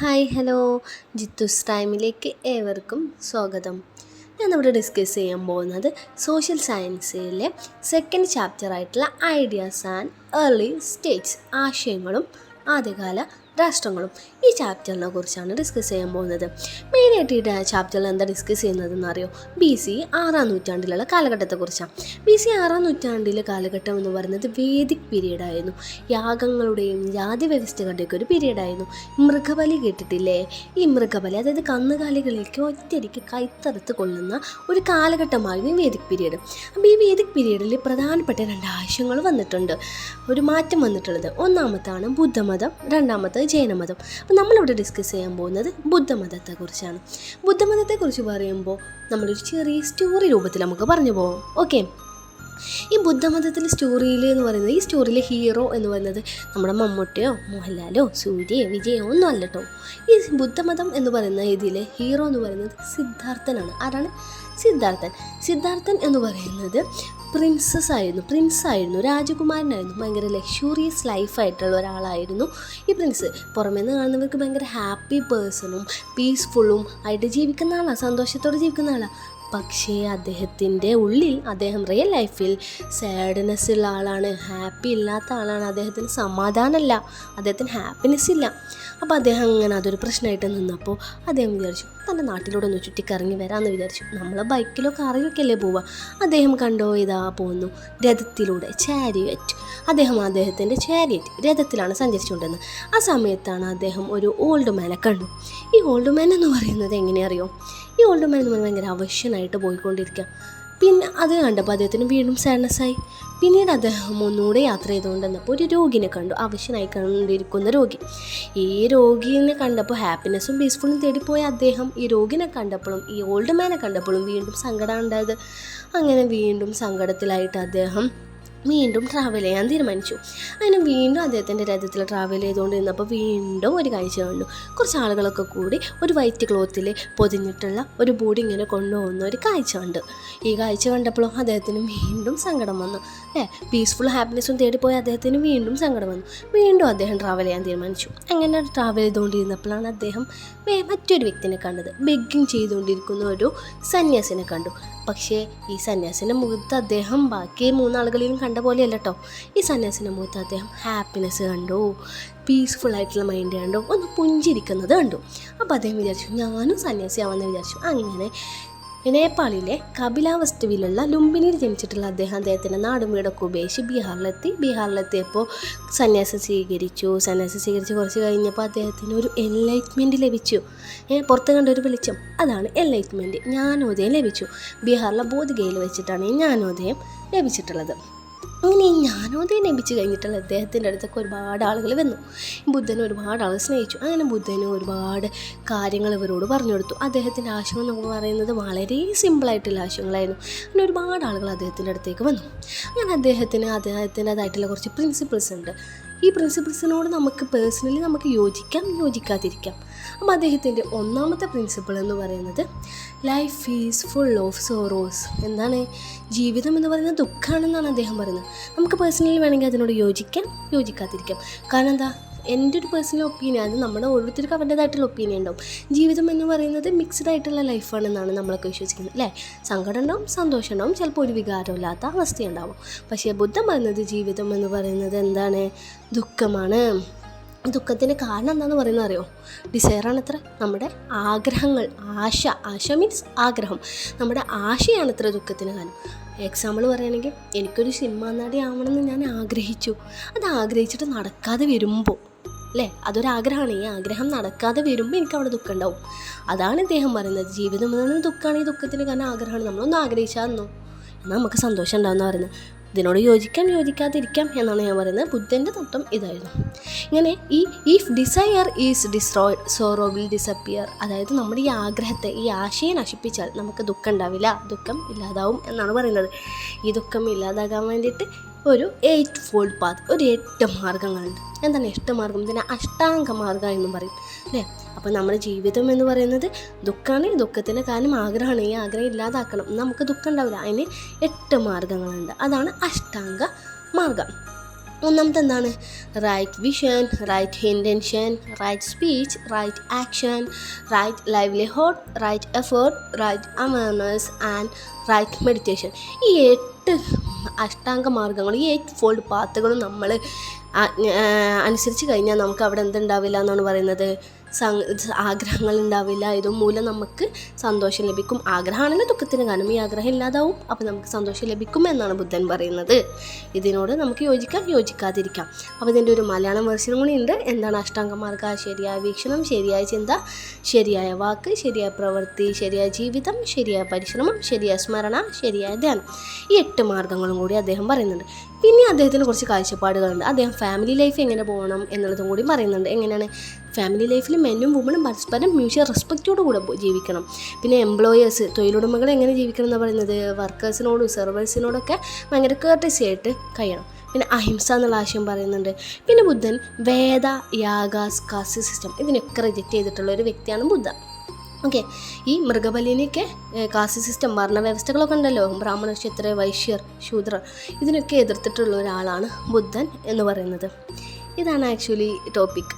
Hi hello. ജിത്തുസ് ടൈമിലേക്ക് ഏവർക്കും സ്വാഗതം. ഞാൻ ഇവിടെ ഡിസ്കസ് ചെയ്യാൻ പോകുന്നത് സോഷ്യൽ സയൻസിലെ സെക്കൻഡ് ചാപ്റ്റർ ആയിട്ടുള്ള ഐഡിയാസ് ആൻഡ് ഏർലി സ്റ്റേറ്റ്സ് ആശയങ്ങളും ആദ്യകാല രാഷ്ട്രങ്ങളും ഈ ചാപ്റ്ററിനെ കുറിച്ചാണ് ഡിസ്കസ് ചെയ്യാൻ പോകുന്നത്. മെയിനായിട്ട് ഈ ചാപ്റ്ററിൽ എന്താ ഡിസ്കസ് ചെയ്യുന്നതെന്ന് അറിയോ? ബി സി ആറാം നൂറ്റാണ്ടിലുള്ള കാലഘട്ടത്തെക്കുറിച്ചാണ്. ബി സി ആറാം നൂറ്റാണ്ടിലെ കാലഘട്ടം എന്ന് പറയുന്നത് വേദിക് പീരീഡ് ആയിരുന്നു. യാഗങ്ങളുടെയും ജാതി വ്യവസ്ഥകളുടെയൊക്കെ ഒരു പീരീഡ് ആയിരുന്നു. മൃഗബലി കേട്ടിട്ടില്ലേ? ഈ മൃഗബലി അതായത് കന്നുകാലികളിലേക്ക് ഒറ്റയടിക്ക് കൈത്തറുത്ത് കൊള്ളുന്ന ഒരു കാലഘട്ടമായിരുന്നു ഈ വേദിക് പീരീഡ് അപ്പോൾ ഈ വേദിക് പീരീഡിൽ പ്രധാനപ്പെട്ട രണ്ട് ആശയങ്ങൾ വന്നിട്ടുണ്ട്. ഒരു മാറ്റം വന്നിട്ടുള്ളത്. ഒന്നാമത്താണ് ബുദ്ധമതം. രണ്ടാമത്തത് ജൈനമതം. അപ്പോൾ നമ്മളിവിടെ ഡിസ്കസ് ചെയ്യാൻ പോകുന്നത് ബുദ്ധമതത്തെക്കുറിച്ചാണ്. ബുദ്ധമതത്തെക്കുറിച്ച് പറയുമ്പോൾ നമ്മളൊരു ചെറിയ സ്റ്റോറി രൂപത്തിൽ നമുക്ക് പറഞ്ഞു പോകാം ഓക്കെ ഈ ബുദ്ധമതത്തിലെ സ്റ്റോറിയിൽ എന്ന് പറയുന്നത് ഈ സ്റ്റോറിയിലെ ഹീറോ എന്ന് പറയുന്നത് നമ്മുടെ മമ്മൂട്ടിയോ മോഹൻലാലോ സൂര്യയോ വിജയോ ഒന്നും അല്ല കേട്ടോ ഈ ബുദ്ധമതം എന്ന് പറയുന്ന ഇതിലെ ഹീറോ എന്ന് പറയുന്നത് സിദ്ധാർത്ഥനാണ്. ആരാണ്? സിദ്ധാർത്ഥൻ. സിദ്ധാർത്ഥൻ എന്ന് പറയുന്നത് പ്രിൻസസ് ആയിരുന്നു പ്രിൻസ് ആയിരുന്നു രാജകുമാരനായിരുന്നു. ഭയങ്കര ലക്ഷൂറിയസ് ലൈഫായിട്ടുള്ള ഒരാളായിരുന്നു ഈ പ്രിൻസ്. പുറമേ നിന്ന് കാണുന്നവർക്ക് ഭയങ്കര ഹാപ്പി പേഴ്സണും പീസ്ഫുള്ളും ആയിട്ട് ജീവിക്കുന്ന ആളാണ് സന്തോഷത്തോടെ ജീവിക്കുന്ന ആളാണ് പക്ഷേ അദ്ദേഹത്തിന്റെ ഉള്ളിൽ അദ്ദേഹം റിയൽ ലൈഫിൽ സാഡ്നെസ് ഉള്ള ആളാണ് ഹാപ്പി ഇല്ലാത്ത ആളാണ്. അദ്ദേഹത്തിന് സമാധാനമല്ല അദ്ദേഹത്തിന് ഹാപ്പിനെസ് ഇല്ല. അപ്പോൾ അദ്ദേഹം അങ്ങനെ അതൊരു പ്രശ്നമായിട്ട് നിന്നപ്പോൾ അദ്ദേഹം വിചാരിച്ചു തന്റെ നാട്ടിലൂടെ ഒന്ന് ചുറ്റിക്കറങ്ങി വരാമെന്ന് വിചാരിച്ചു. നമ്മൾ ബൈക്കിലോ കാറിലൊക്കെ അല്ലേ പോവുക. അദ്ദേഹം കണ്ടോ ഇതാ പോകുന്നു രഥത്തിലൂടെ ചാരിയറ്റ് അദ്ദേഹം അദ്ദേഹത്തിന്റെ ചാരിയറ്റ് രഥത്തിലാണ് സഞ്ചരിച്ചുകൊണ്ടിരുന്നത്. ആ സമയത്താണ് അദ്ദേഹം ഒരു ഓൾഡ് മാനെ കണ്ടു. ഈ ഓൾഡ് മാൻ എന്ന് പറയുന്നത് എങ്ങനെയറിയോ ഈ ഓൾഡ് മാൻ എന്ന് പറയുന്നത് ഭയങ്കര അവശ്യനായിട്ട് പോയിക്കൊണ്ടിരിക്കുക പിന്നെ അത് കണ്ടപ്പോൾ അദ്ദേഹത്തിന് വീണ്ടും സാഡ്നസ്സായി പിന്നീട് അദ്ദേഹം ഒന്നുകൂടെ യാത്ര ചെയ്തുകൊണ്ട് വന്നപ്പോൾ ഒരു രോഗിനെ കണ്ടു. ആവശ്യനായി കണ്ടിരിക്കുന്ന രോഗി. ഈ രോഗിനെ കണ്ടപ്പോൾ ഹാപ്പിനെസ്സും പീസ്ഫുള്ളും തേടിപ്പോയ അദ്ദേഹം ഈ രോഗിനെ കണ്ടപ്പോഴും ഈ ഓൾഡ് മാനെ കണ്ടപ്പോഴും വീണ്ടും സങ്കടം ഉണ്ടായത്. അങ്ങനെ വീണ്ടും സങ്കടത്തിലായിട്ട് അദ്ദേഹം വീണ്ടും ട്രാവൽ ചെയ്യാൻ തീരുമാനിച്ചു. അങ്ങനെ വീണ്ടും അദ്ദേഹത്തിന്റെ രഥത്തിൽ ട്രാവൽ ചെയ്തുകൊണ്ടിരുന്നപ്പോൾ വീണ്ടും ഒരു കാഴ്ച കണ്ടു. കുറച്ച് ആളുകളൊക്കെ കൂടി ഒരു വൈറ്റ് ക്ലോത്തിൽ പൊതിഞ്ഞിട്ടുള്ള ഒരു ബോഡി ഇങ്ങനെ കൊണ്ടുപോകുന്ന ഒരു കാഴ്ച കണ്ട്. ഈ കാഴ്ച കണ്ടപ്പോഴും അദ്ദേഹത്തിന് വീണ്ടും സങ്കടം വന്നു. ഏ പീസ്ഫുൾ ഹാപ്പിനെസ്സും തേടിപ്പോയി അദ്ദേഹത്തിന് വീണ്ടും സങ്കടം വന്നു. വീണ്ടും അദ്ദേഹം ട്രാവൽ ചെയ്യാൻ തീരുമാനിച്ചു. അങ്ങനെ ട്രാവൽ ചെയ്തുകൊണ്ടിരുന്നപ്പോഴാണ് അദ്ദേഹം മറ്റൊരു വ്യക്തിനെ കണ്ടത്. ബെഗ്ഗിങ് ചെയ്തുകൊണ്ടിരിക്കുന്ന ഒരു സന്യാസിനെ കണ്ടു. പക്ഷേ ഈ സന്യാസിന്റെ മുഖത്ത് അദ്ദേഹം ബാക്കി മൂന്നാളുകളിലും കണ്ട പോലെയല്ല കേട്ടോ ഈ സന്യാസിന്റെ മുഖത്ത് അദ്ദേഹം ഹാപ്പിനെസ് കണ്ടു പീസ്ഫുൾ ആയിട്ടുള്ള മൈൻഡ് കണ്ടു ഒന്ന് പുഞ്ചിരിക്കുന്നത് കണ്ടു. അപ്പോൾ അദ്ദേഹം വിചാരിച്ചു ഞാനും സന്യാസിയാവാമെന്ന് വിചാരിച്ചു. അങ്ങനെ നേപ്പാളിലെ കപിലാവസ്തുവിലുള്ള ലുംബിനിയിൽ ജനിച്ചിട്ടുള്ള അദ്ദേഹം അദ്ദേഹത്തിന്റെ നാടും വീടൊക്കെ ഉപേക്ഷിച്ച് ബീഹാറിലെത്തി. ബീഹാറിലെത്തിയപ്പോൾ സന്യാസം സ്വീകരിച്ചു. സന്യാസം സ്വീകരിച്ച് കുറച്ച് കഴിഞ്ഞപ്പോൾ അദ്ദേഹത്തിന് ഒരു എൻലൈറ്റ്മെന്റ് ലഭിച്ചു. പുറത്ത് കണ്ട ഒരു വെളിച്ചം. അതാണ് എൻലൈറ്റ്മെന്റ് ജ്ഞാനോദയം ലഭിച്ചു. ബീഹാറിലെ ബോധഗയയിൽ വെച്ചിട്ടാണ് ഈ ജ്ഞാനോദയം ലഭിച്ചിട്ടുള്ളത്. അങ്ങനെ ഈ ജ്ഞാനോദയം ലഭിച്ചു കഴിഞ്ഞിട്ടുള്ള അദ്ദേഹത്തിന്റെ അടുത്തൊക്കെ ഒരുപാട് ആളുകൾ വന്നു. ബുദ്ധനെ ഒരുപാട് ആളുകൾ സ്നേഹിച്ചു. അങ്ങനെ ബുദ്ധന് ഒരുപാട് കാര്യങ്ങൾ ഇവരോട് പറഞ്ഞു കൊടുത്തു. അദ്ദേഹത്തിന്റെ ആശയം എന്ന് പറയുന്നത് വളരെ സിമ്പിളായിട്ടുള്ള ആശയങ്ങളായിരുന്നു. അങ്ങനെ ഒരുപാട് ആളുകൾ അദ്ദേഹത്തിന്റെ അടുത്തേക്ക് വന്നു. അങ്ങനെ അദ്ദേഹത്തിന് അദ്ദേഹത്തിന്റെതായിട്ടുള്ള കുറച്ച് പ്രിൻസിപ്പിൾസ് ഉണ്ട്. ഈ പ്രിൻസിപ്പിൾസിനോട് നമുക്ക് പേഴ്സണലി നമുക്ക് യോജിക്കാം യോജിക്കാതിരിക്കാം. അപ്പോൾ അദ്ദേഹത്തിന്റെ ഒന്നാമത്തെ പ്രിൻസിപ്പിൾ എന്ന് പറയുന്നത് life is full of sorrows എന്താണ് ജീവിതം എന്ന് പറയുന്നത് ദുഃഖമാണെന്നാണ് അദ്ദേഹം പറയുന്നത്. നമുക്ക് പേഴ്സണലി വേണമെങ്കിൽ അതിനോട് യോജിക്കാം യോജിക്കാതിരിക്കാം. കാരണം എന്താ? എന്റെ ഒരു പേഴ്സണൽ ഒപ്പീനിയൻ അത് നമ്മുടെ ഓരോരുത്തർക്കും അവരുടേതായിട്ടുള്ള ഒപ്പീനിയൻ ഉണ്ടാവും. ജീവിതം എന്ന് പറയുന്നത് മിക്സ്ഡ് ആയിട്ടുള്ള ലൈഫാണെന്നാണ് നമ്മളൊക്കെ വിശ്വസിക്കുന്നത് അല്ലേ? സങ്കടം ഉണ്ടാവും സന്തോഷം ഉണ്ടാവും ചിലപ്പോൾ ഒരു വികാരമില്ലാത്ത അവസ്ഥയുണ്ടാവും. പക്ഷേ ബുദ്ധം പറയുന്നത് ജീവിതം എന്ന് പറയുന്നത് എന്താണ്? ദുഃഖമാണ്. ദുഃഖത്തിന്റെ കാരണം എന്താണെന്ന് പറയുന്നത് അറിയോ? ഡിസയറാണ് അത്ര നമ്മുടെ ആഗ്രഹങ്ങൾ ആശ ആശ മീൻസ് ആഗ്രഹം. നമ്മുടെ ആശയാണ് അത്ര ദുഃഖത്തിന് കാരണം. എക്സാമ്പിൾ പറയുകയാണെങ്കിൽ എനിക്കൊരു സിനിമാ നടി ആവണമെന്ന് ഞാൻ ആഗ്രഹിച്ചു. അത് ആഗ്രഹിച്ചിട്ട് നടക്കാതെ വരുമ്പോൾ അല്ലേ? അതൊരാഗ്രഹമാണ്. ഈ ആഗ്രഹം നടക്കാതെ വരുമ്പോൾ എനിക്ക് അവിടെ ദുഃഖം ഉണ്ടാവും അതാണ് ഇദ്ദേഹം പറയുന്നത്. ജീവിതം എന്ന് ദുഃഖമാണ്. ഈ ദുഃഖത്തിന് കാരണം ആഗ്രഹമാണ്. നമ്മളൊന്നും ആഗ്രഹിച്ചാൽ എന്നാൽ നമുക്ക് സന്തോഷം ഉണ്ടാവുമെന്ന് പറയുന്നത്. ഇതിനോട് യോജിക്കാം യോജിക്കാതിരിക്കാം എന്നാണ് ഞാൻ പറയുന്നത്. ബുദ്ധന്റെ തത്വം ഇതായിരുന്നു. ഇങ്ങനെ ഈ if desire is destroyed sorrow will disappear അതായത് നമ്മുടെ ഈ ആഗ്രഹത്തെ ഈ ആശയെ നശിപ്പിച്ചാൽ നമുക്ക് ദുഃഖം ഉണ്ടാവില്ല. ദുഃഖം ഇല്ലാതാവും എന്നാണ് പറയുന്നത്. ഈ ദുഃഖം ഇല്ലാതാകാൻ വേണ്ടിയിട്ട് ഒരു എയ്റ്റ് ഫോൾഡ് പാത്ത് ഒരു എട്ട് മാർഗങ്ങളുണ്ട്. എന്താണ് എട്ട് മാർഗം? ഇതിനെ അഷ്ടാംഗ മാർഗം എന്നും പറയും അല്ലേ? അപ്പോൾ നമ്മുടെ ജീവിതം എന്ന് പറയുന്നത് ദുഃഖമാണ് ദുഃഖത്തിന്റെ കാരണം ആഗ്രഹമാണ്. ഈ ആഗ്രഹം ഇല്ലാതാക്കണം. നമുക്ക് ദുഃഖം ഉണ്ടാവില്ല. അതിന് എട്ട് മാർഗങ്ങളുണ്ട്. അതാണ് അഷ്ടാംഗ മാർഗം. ഒന്നാമത്തെ എന്താണ്? Right vision right intention right speech right action right livelihood right effort right awareness and right meditation ഈ എട്ട് അഷ്ടാംഗ മാർഗങ്ങൾ ഈ എയ്റ്റ് ഫോൾഡ് പാത്തുകളും നമ്മൾ അനുസരിച്ച് കഴിഞ്ഞാൽ നമുക്ക് അവിടെ എന്തുണ്ടാവില്ല എന്നാണ് പറയുന്നത്? ആഗ്രഹങ്ങൾ ഉണ്ടാവില്ല ഇതും മൂലം നമുക്ക് സന്തോഷം ലഭിക്കും. ആഗ്രഹമാണെങ്കിൽ ദുഃഖത്തിന് കാരണം ഈ ആഗ്രഹം ഇല്ലാതാവും. അപ്പോൾ നമുക്ക് സന്തോഷം ലഭിക്കും എന്നാണ് ബുദ്ധൻ പറയുന്നത്. ഇതിനോട് നമുക്ക് യോജിക്കാം യോജിക്കാതിരിക്കാം. അപ്പോൾ ഇതിന്റെ ഒരു മലയാളം വേർഷൻ കൂടി ഉണ്ട് എന്താണ് അഷ്ടാംഗമാർഗ ശരിയായ വീക്ഷണം ശരിയായ ചിന്ത ശരിയായ വാക്ക് ശരിയായ പ്രവൃത്തി ശരിയായ ജീവിതം ശരിയായ പരിശ്രമം ശരിയായ സ്മരണ ശരിയായ ധ്യാനം. ഈ എട്ട് മാർഗങ്ങളും കൂടി അദ്ദേഹം പറയുന്നുണ്ട്. പിന്നെ അദ്ദേഹത്തിന് കുറച്ച് കാഴ്ചപ്പാടുകളുണ്ട്. അദ്ദേഹം ഫാമിലി ലൈഫ് എങ്ങനെ പോകണം എന്നുള്ളതും കൂടി പറയുന്നുണ്ട്. എങ്ങനെയാണ് ഫാമിലി ലൈഫിൽ മെന്നും വുമണും പരസ്പരം മ്യൂച്വൽ റെസ്പെക്റ്റോട് കൂടെ ജീവിക്കണം. പിന്നെ എംപ്ലോയേഴ്സ് തൊഴിലുടമകൾ എങ്ങനെ ജീവിക്കണം എന്ന് പറയുന്നത്? വർക്കേഴ്സിനോടും സെർവേഴ്സിനോടൊക്കെ ഭയങ്കര കേർട്ടസി ആയിട്ട് കഴിയണം. പിന്നെ അഹിംസ എന്നുള്ള ആശയം പറയുന്നുണ്ട്. പിന്നെ ബുദ്ധൻ വേദ യാഗാസ് കാസ് സിസ്റ്റം ഇതിനൊക്കെ റിജക്റ്റ് ചെയ്തിട്ടുള്ള ഒരു വ്യക്തിയാണ് ബുദ്ധ ഓക്കെ ഈ മൃഗബലിനെയൊക്കെ കാസ് സിസ്റ്റം വർണവ്യവസ്ഥകളൊക്കെ ഉണ്ടല്ലോ. ബ്രാഹ്മണ ക്ഷത്ര വൈശ്യർ ശൂദ്രർ ഇതിനൊക്കെ എതിർത്തിട്ടുള്ള ഒരാളാണ് ബുദ്ധൻ എന്ന് പറയുന്നത്. ഇതാണ് ആക്ച്വലി ടോപ്പിക്